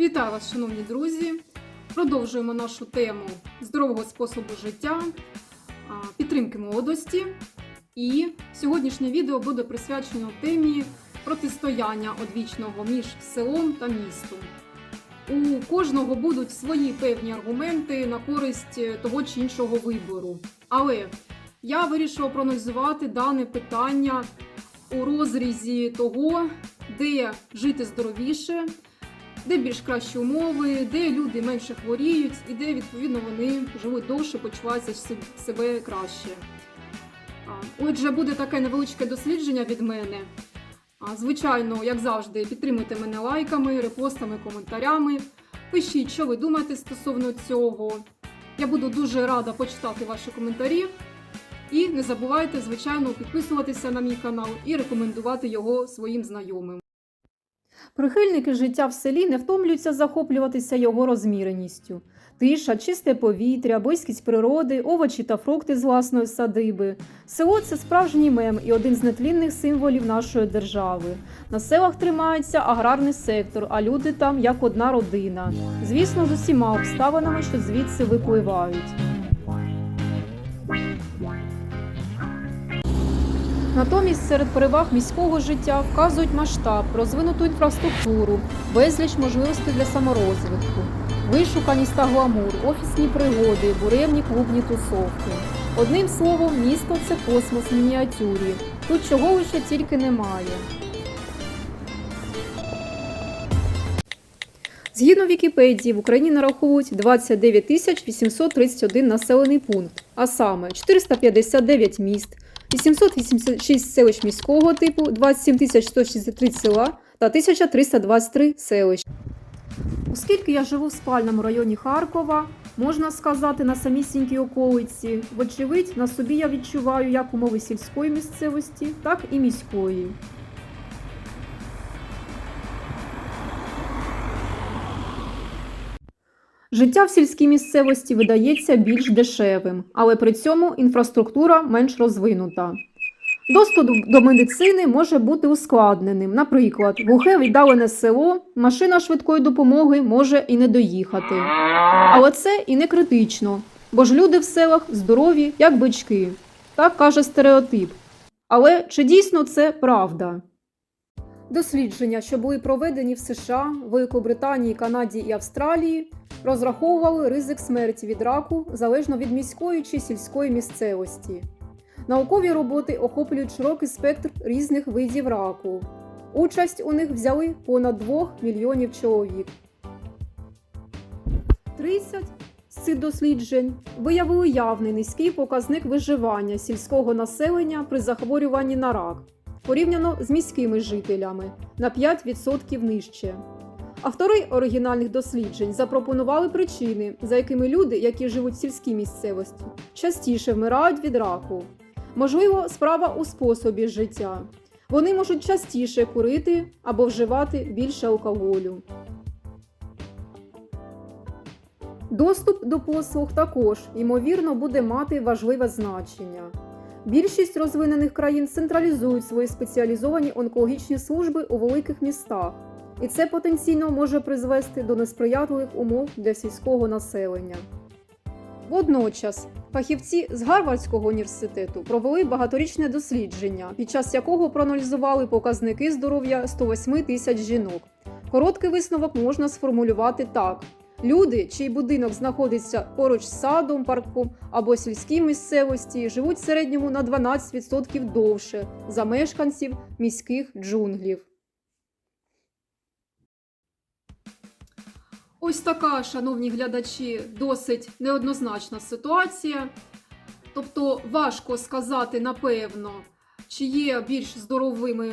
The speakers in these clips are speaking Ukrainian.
Вітаю вас, шановні друзі! Продовжуємо нашу тему здорового способу життя, підтримки молодості. І сьогоднішнє відео буде присвячено темі протистояння одвічного між селом та містом. У кожного будуть свої певні аргументи на користь того чи іншого вибору. Але я вирішила проаналізувати дане питання у розрізі того, де жити здоровіше, де більш кращі умови, де люди менше хворіють і де відповідно вони живуть довше, почуваються себе краще. Отже, буде таке невеличке дослідження від мене. Звичайно, як завжди, підтримуйте мене лайками, репостами, коментарями. Пишіть, що ви думаєте стосовно цього. Я буду дуже рада почитати ваші коментарі. І не забувайте, звичайно, підписуватися на мій канал і рекомендувати його своїм знайомим. Прихильники життя в селі не втомлюються захоплюватися його розміреністю. Тиша, чисте повітря, близькість природи, овочі та фрукти з власної садиби. Село це справжній мем і один з нетлінних символів нашої держави. На селах тримається аграрний сектор, а люди там як одна родина. Звісно, з усіма обставинами, що звідси випливають. Натомість серед переваг міського життя вказують масштаб, розвинуту інфраструктуру, безліч можливостей для саморозвитку, вишуканість та гламур, офісні пригоди, буремні клубні тусовки. Одним словом, місто це космос в мініатюрі. Тут чого лише тільки немає. Згідно Вікіпедії, в Україні нараховують 29 тисяч 831 населений пункт, а саме 459 міст, 886 селищ міського типу, 27 163 села та 1323 селищ. Оскільки я живу в спальному районі Харкова, можна сказати, на самісінькій околиці, вочевидь, на собі я відчуваю як умови сільської місцевості, так і міської. Життя в сільській місцевості видається більш дешевим, але при цьому інфраструктура менш розвинута. Доступ до медицини може бути ускладненим. Наприклад, глухе віддалене село, машина швидкої допомоги може і не доїхати. Але це і не критично, бо ж люди в селах здорові, як бички. Так каже стереотип. Але чи дійсно це правда? Дослідження, що були проведені в США, Великобританії, Канаді і Австралії, розраховували ризик смерті від раку залежно від міської чи сільської місцевості. Наукові роботи охоплюють широкий спектр різних видів раку. Участь у них взяли понад 2 мільйонів чоловік. 30 з цих досліджень виявили явний низький показник виживання сільського населення при захворюванні на рак порівняно з міськими жителями на 5% нижче. Автори оригінальних досліджень запропонували причини, за якими люди, які живуть в сільській місцевості, частіше вмирають від раку. Можливо, справа у способі життя. Вони можуть частіше курити або вживати більше алкоголю. Доступ до послуг також, ймовірно, буде мати важливе значення. Більшість розвинених країн централізують свої спеціалізовані онкологічні служби у великих містах, і це потенційно може призвести до несприятливих умов для сільського населення. Водночас фахівці з Гарвардського університету провели багаторічне дослідження, під час якого проаналізували показники здоров'я 108 тисяч жінок. Короткий висновок можна сформулювати так: люди, чий будинок знаходиться поруч з садом, парком або сільській місцевості, живуть в середньому на 12% довше за мешканців міських джунглів. Ось така, шановні глядачі, досить неоднозначна ситуація. Тобто важко сказати напевно, чи є більш здоровими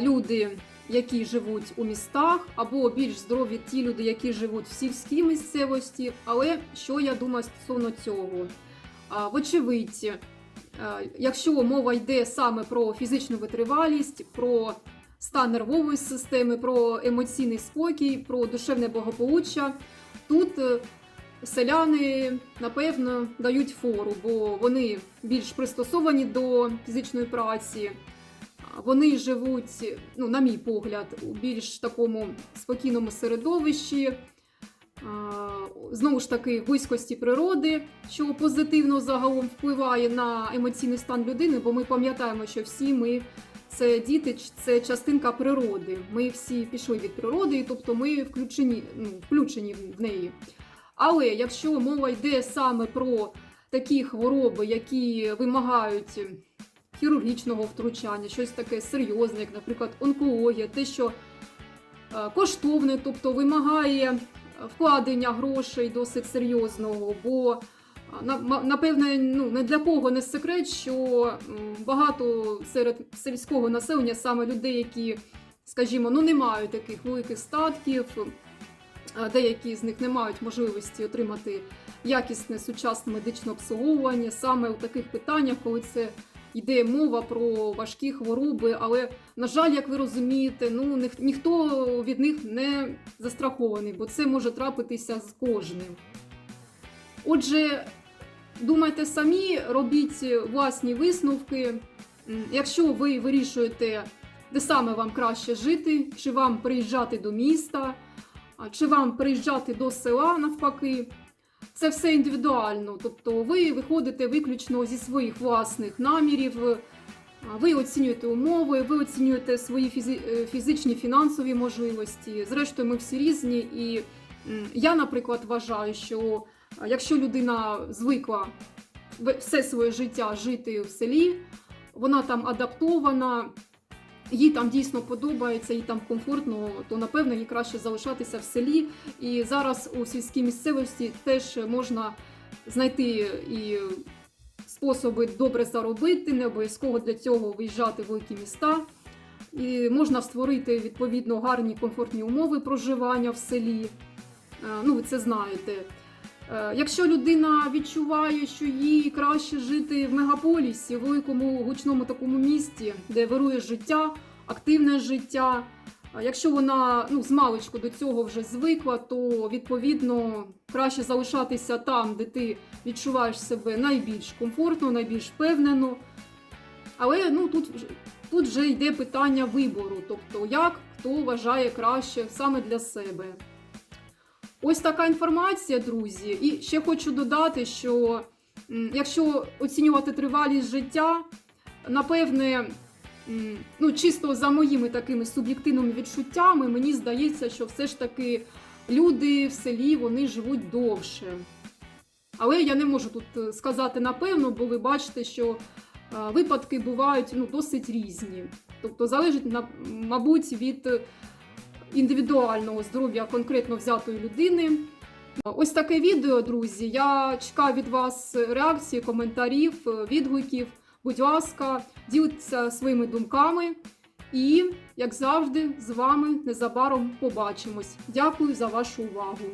люди, які живуть у містах, або більш здорові ті люди, які живуть в сільській місцевості. Але що я думаю стосовно цього? Вочевидь, е, якщо мова йде саме про фізичну витривалість, про стан нервової системи, про емоційний спокій, про душевне благополуччя, тут е, селяни напевно дають фору, бо вони більш пристосовані до фізичної праці. Вони живуть, ну, на мій погляд, у більш такому спокійному середовищі, знову ж таки, близькості природи, що позитивно загалом впливає на емоційний стан людини, бо ми пам'ятаємо, що всі ми це діти, це частинка природи. Ми всі пішли від природи, тобто ми включені, ну, включені в неї. Але якщо мова йде саме про такі хвороби, які вимагають хірургічного втручання, щось таке серйозне, як, наприклад, онкологія, те, що е, коштовне, тобто вимагає вкладення грошей досить серйозного, бо ма- напевне, ну не для кого не секрет, що багато серед сільського населення саме людей, які, скажімо, ну не мають таких великих статків, деякі з них не мають можливості отримати якісне сучасне медичне обслуговування саме у таких питаннях, коли це йде мова про важкі хвороби, але на жаль, як ви розумієте, ну ніх- ніхто від них не застрахований, бо це може трапитися з кожним. Отже, думайте самі, робіть власні висновки. Якщо ви вирішуєте, де саме вам краще жити, чи вам приїжджати до міста, чи вам приїжджати до села навпаки. Це все індивідуально. Тобто ви виходите виключно зі своїх власних намірів, ви оцінюєте умови, ви оцінюєте свої е, фізичні фінансові можливості. Зрештою, ми всі різні. І я, наприклад, вважаю, що якщо людина звикла все своє життя жити в селі, вона там адаптована, їй там дійсно подобається, їй там комфортно, то напевно їй краще залишатися в селі. І зараз у сільській місцевості теж можна знайти і способи добре заробити, не обов'язково для цього виїжджати в великі міста. І можна створити відповідно гарні комфортні умови проживання в селі. Е, Ну, ви це знаєте. Е, Якщо людина відчуває, що їй краще жити в мегаполісі, в великому гучному такому місті, де вирує життя, активне життя. Якщо вона ну, з маличку до цього вже звикла, то відповідно краще залишатися там, де ти відчуваєш себе найбільш комфортно, найбільш впевнено. Але ну, тут, тут вже йде питання вибору, тобто як хто вважає краще саме для себе. Ось така інформація, друзі. І ще хочу додати, що якщо оцінювати тривалість життя, напевне, ну, чисто за моїми такими суб'єктивними відчуттями, мені здається, що все ж таки люди в селі вони живуть довше. Але я не можу тут е, сказати напевно, бо ви бачите, що е, випадки бувають ну, досить різні. Тобто залежить, мабуть, від індивідуального здоров'я конкретно взятої людини. Ось таке відео, друзі. Я чекаю від вас реакції, коментарів, відгуків. Будь ласка, діліться своїми думками. І, як завжди, з вами незабаром побачимось. Дякую за вашу увагу.